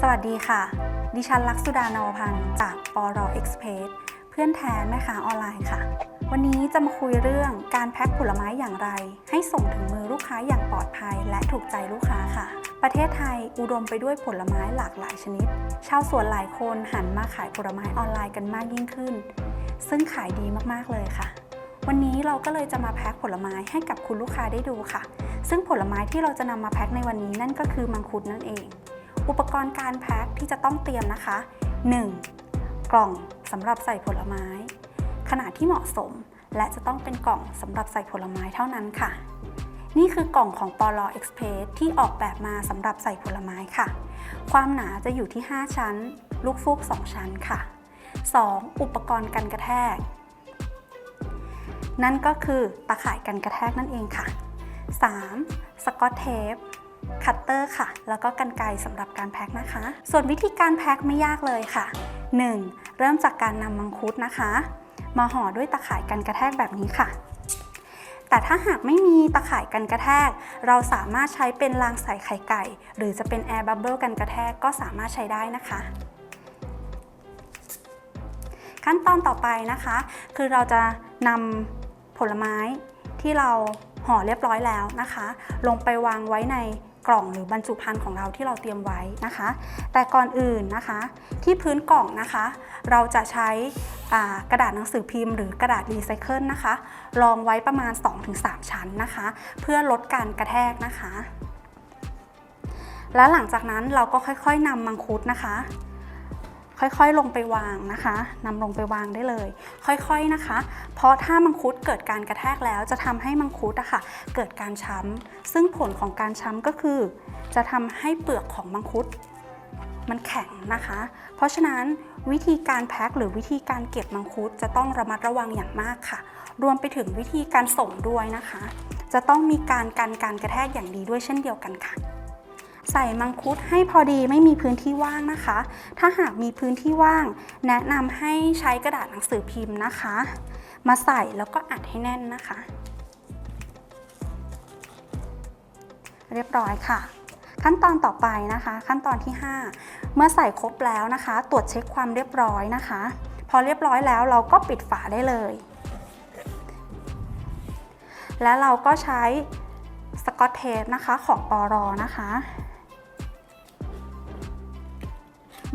สวัสดีค่ะ ดิฉันลักษุดานวพันธ์จากปรเอ็กซ์เพรสเพื่อนแท้แม่ค้าออนไลน์ค่ะ วันนี้จะมาคุยเรื่องการแพ็คผลไม้อย่างไร ให้ส่งถึงมือลูกค้าอย่างปลอดภัยและถูกใจลูกค้าค่ะ ประเทศไทยอุดมไปด้วยผลไม้หลากหลายชนิด ชาวสวนหลายคนหันมาขายผลไม้ออนไลน์กันมากยิ่งขึ้น ซึ่งขายดีมากๆเลยค่ะ วันนี้เราก็เลยจะมาแพ็คผลไม้ให้กับคุณลูกค้าได้ดูค่ะ ซึ่งผลไม้ที่เราจะนำมาแพ็คในวันนี้นั่นก็คือมังคุดนั่นเอง อุปกรณ์การแพ็คที่จะต้องเตรียมนะคะ 1. กล่องสำหรับใส่ผลไม้ ขนาดที่เหมาะสม และจะต้องเป็นกล่องสำหรับใส่ผลไม้เท่านั้นค่ะ นี่คือกล่องของปลอ Express ที่ออกแบบมาสำหรับใส่ผลไม้ค่ะ ความหนาจะอยู่ที่ 5 ชั้น ลูกฟูก 2 ชั้นค่ะ 2. อุปกรณ์กันกระแทก นั่นก็คือตาข่ายกันกระแทกนั่นเองค่ะ 3. สกอตเทป คัตเตอร์ค่ะ แล้วก็กันไกรสำหรับการแพ็คนะคะ ส่วนวิธีการแพ็คไม่ยากเลยค่ะ 1. เริ่มจากการนำมังคุดนะคะ มาห่อด้วยตะข่ายกันกระแทกแบบนี้ค่ะ แต่ถ้าหากไม่มีตะข่ายกันกระแทก เราสามารถใช้เป็นรางใส่ไข่ไก่ หรือจะเป็นแอร์บับเบิลกันกระแทกก็สามารถใช้ได้นะคะขั้นตอนต่อไปนะคะ คือเราจะนำผลไม้ที่เราห่อเรียบร้อยแล้วนะคะ ลงไปวางไว้ใน กล่องหรือบรรจุภัณฑ์ของเราที่เราเตรียมไว้นะคะ แต่ก่อนอื่นนะคะ ที่พื้นกล่องนะคะ เราจะใช้กระดาษหนังสือพิมพ์หรือกระดาษรีไซเคิลนะคะรองไว้ประมาณ 2-3 ชั้นนะคะ เพื่อลดการกระแทกนะคะ และหลังจากนั้นเราก็ค่อยๆนำมังคุดนะคะ ค่อยๆลงไปวางนะคะนำลงไปวางได้เลย ค่อยๆนะคะ เพราะถ้ามังคุดเกิดการกระแทกแล้ว จะทำให้มังคุดอะค่ะเกิดการช้ำซึ่งผลของการช้ำก็คือ จะทำให้เปลือกของมังคุดมันแข็งนะคะ เพราะฉะนั้นวิธีการแพ็คหรือวิธีการเก็บมังคุดจะต้องระมัดระวังอย่างมากค่ะ รวมไปถึงวิธีการส่งด้วยนะคะ จะต้องมีการกันการกระแทกอย่างดีด้วยเช่นเดียวกันค่ะ ใส่มังคุดให้พอดีไม่มีพื้นที่ว่างนะคะ ถ้าหากมีพื้นที่ว่าง แนะนำให้ใช้กระดาษหนังสือพิมพ์นะคะ มาใส่แล้วก็อัดให้แน่นนะคะ เรียบร้อยค่ะ ขั้นตอนต่อไปนะคะ ขั้นตอนที่ 5 เมื่อใส่ครบแล้วนะคะ ตรวจเช็คความเรียบร้อยนะคะ พอเรียบร้อยแล้วเราก็ปิดฝาได้เลย และเราก็ใช้สกอตเทปนะคะของปอรอนะคะ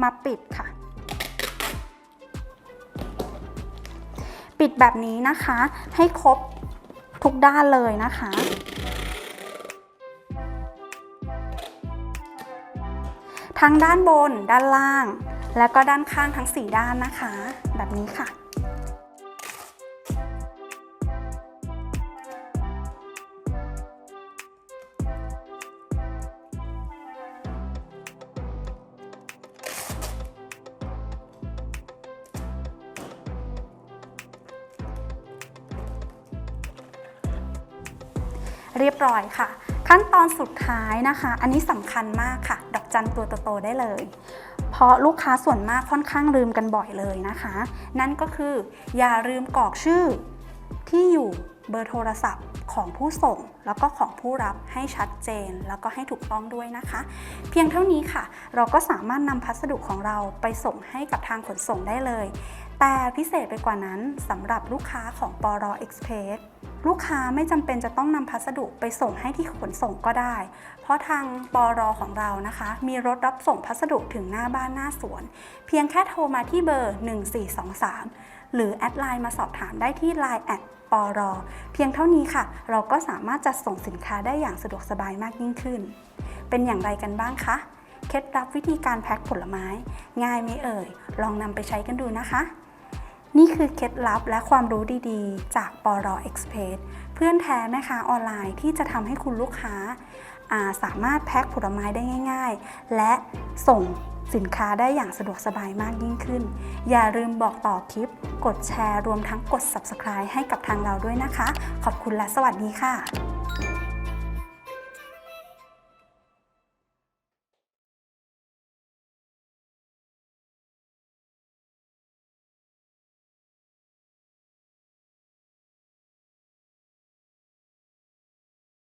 มาปิดค่ะ ปิดแบบนี้นะคะ ให้ครบทุกด้านเลยนะคะทั้งด้านบน ด้านล่าง และก็ด้านข้างทั้ง 4 ด้านนะคะ แบบนี้ค่ะ เรียบร้อยค่ะ ขั้นตอนสุดท้ายนะคะ อันนี้สำคัญมากค่ะ ดอกจันตัวโตๆได้เลย เพราะลูกค้าส่วนมากค่อนข้างลืมกันบ่อยเลยนะคะ นั่นก็คืออย่าลืมกรอกชื่อที่อยู่เบอร์โทรศัพท์ของผู้ส่งแล้วก็ของผู้รับให้ชัดเจน แล้วก็ให้ถูกต้องด้วยนะคะ เพียงเท่านี้ค่ะ เราก็สามารถนำพัสดุของเราไปส่งให้กับทางขนส่งได้เลย แต่พิเศษไปกว่านั้นสำหรับลูกค้าของปรเอ็กซ์เพส ลูกค้าไม่จำเป็นจะต้องนำพัสดุไปส่งให้ที่ขนส่งก็ได้ เพราะทางปรของเรานะคะ มีรถรับส่งพัสดุถึงหน้าบ้านหน้าสวน เพียงแค่โทรมาที่เบอร์ 1423 หรือแอดไลน์มาสอบถามได้ที่ Line แอดปอรเพียงเท่านี้ค่ะ เราก็สามารถจัดส่งสินค้าได้อย่างสะดวกสบายมากยิ่งขึ้น เป็นอย่างไรกันบ้างคะเคล็ดลับวิธีการแพ็คผลไม้ ง่ายไหมเอ่ย ลองนำไปใช้กันดูนะคะ นี่คือเคล็ดลับและความรู้ดีๆ จากปรเอ็กซ์เพรสเพื่อนแท้แม่ค้าออนไลน์ที่จะทำให้คุณลูกค้าาสามารถแพ็คผลไม้ได้ง่าย ๆ และส่งสินค้าได้อย่างสะดวกสบายมากยิ่งขึ้น อย่าลืมบอกต่อคลิป กดแชร์รวมทั้งกด Subscribe ให้กับทางเราด้วยนะคะ ขอบคุณและสวัสดีค่ะ